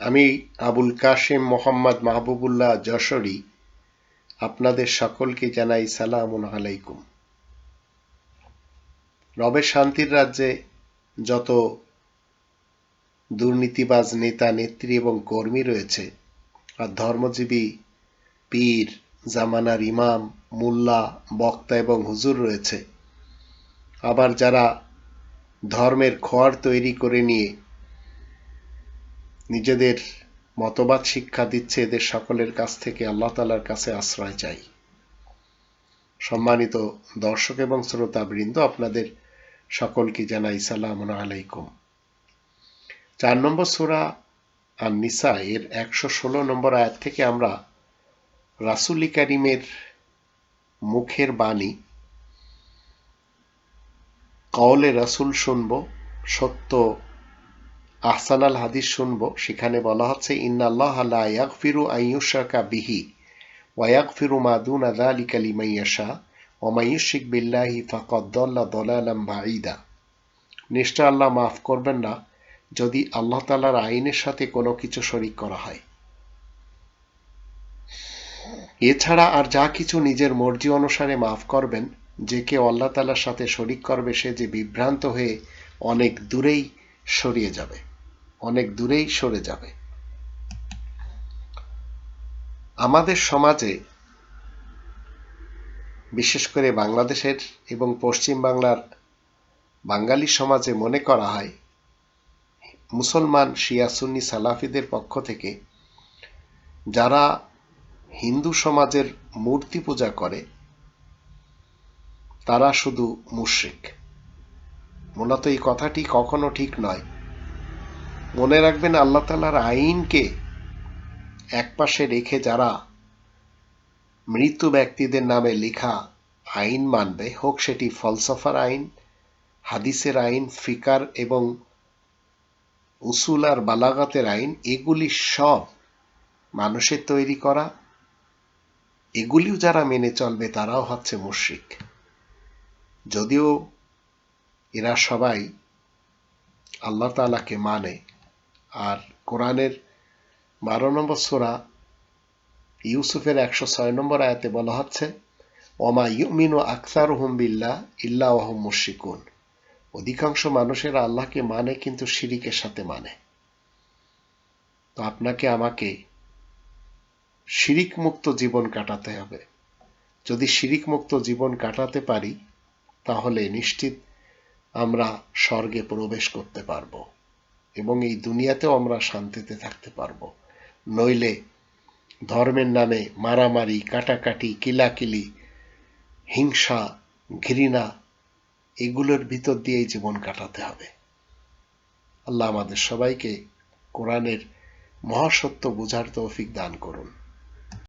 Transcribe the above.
আমি আবুল কাশেম মোহাম্মদ মাহবুবুল্লাহ যশোরী আপনাদের সকলকে জানাই সালামুন আলাইকুম। রবের শান্তির রাজ্যে যত দুর্নীতিবাজ নেতা, নেত্রী এবং কর্মী রয়েছে আর ধর্মজীবী পীর, জামানার ইমাম, মোল্লা, বক্তা এবং হুজুর রয়েছে, আবার যারা ধর্মের খোয়ার তৈরি করে নিয়ে নিজেদের মতবাদ শিক্ষা দিচ্ছে এদের সকলের কাছ থেকে আল্লাহ তালার কাছে আশ্রয় চাই। সম্মানিত দর্শক এবং শ্রোতা বৃন্দ আপনাদের সকলকে জানাই সালাম আলাইকুম। চার নম্বর সুরা আর নিসা এর একশো ষোলো নম্বর আয়াত থেকে আমরা রাসুলি কারিমের মুখের বাণী, কওলে রাসুল শুনব, সত্য আহসানাল হাদিস শুনব। সেখানে বলা হচ্ছে, ইন্নাল্লাহ বিহি বিল্লাহি বাঈদা। নিশ্চয় আল্লাহ মাফ করবেন না যদি আল্লাহ তাআলার আইনের সাথে কোনো কিছু শরিক করা হয়। এছাড়া আর যা কিছু নিজের মর্জি অনুসারে মাফ করবেন, যে কেউ আল্লাহ তালার সাথে শরিক করবে, সে যে বিভ্রান্ত হয়ে অনেক দূরেই সরিয়ে যাবে। অনেক দূরেই সরে যাবে। আমাদের সমাজে, বিশেষ করে বাংলাদেশের এবং পশ্চিম বাংলার বাঙালি সমাজে মনে করা হয়, মুসলমান, শিয়া, সুন্নি, সালাফিদের পক্ষ থেকে যারা হিন্দু সমাজের মূর্তি পূজা করে, তারা শুধু মুশ্রিক। মূলত এই কথাটি কখনো ঠিক নয়। মনে রাখবেন আল্লাহ তালার আইনকে একপাশে রেখে যারা মৃত ব্যক্তিদের নামে লেখা আইন মানবে, হোক সেটি ফলসফার আইন, হাদিসের আইন, ফিকার এবং উসুল আর বালাগাতের আইন, এগুলি সব মানুষের তৈরি করা। এগুলিও যারা মেনে চলবে তারাও হচ্ছে মুশ্রিক। যদিও এরা সবাই আল্লাহ তালাকে মানে আর কোরআনের বারো নম্বর সোরা ইউসুফের একশো ছয় নম্বর আয়াতে বলা হচ্ছে, ওমা ইউমিনু আখতার হুমবিল্লা ইল্লা ওহম মুশিকুন অধিকাংশ মানুষেরা আল্লাহকে মানে কিন্তু শিরিকের সাথে মানে। তো আপনাকে আমাকে শিরিক মুক্ত জীবন কাটাতে হবে। যদি শিরিক মুক্ত জীবন কাটাতে পারি, তাহলে নিশ্চিত আমরা স্বর্গে প্রবেশ করতে পারব। এবং এই দুনিয়াতেও আমরা শান্তিতে থাকতে পারব। নইলে ধর্মের নামে মারামারি, কাটাকাটি, কিলাকিলি, হিংসা, ঘৃণা, এগুলোর ভিতর দিয়েই জীবন কাটাতে হবে। আল্লাহ আমাদের সবাইকে কোরআনের মহাসত্য বোঝার তৌফিক দান করুন।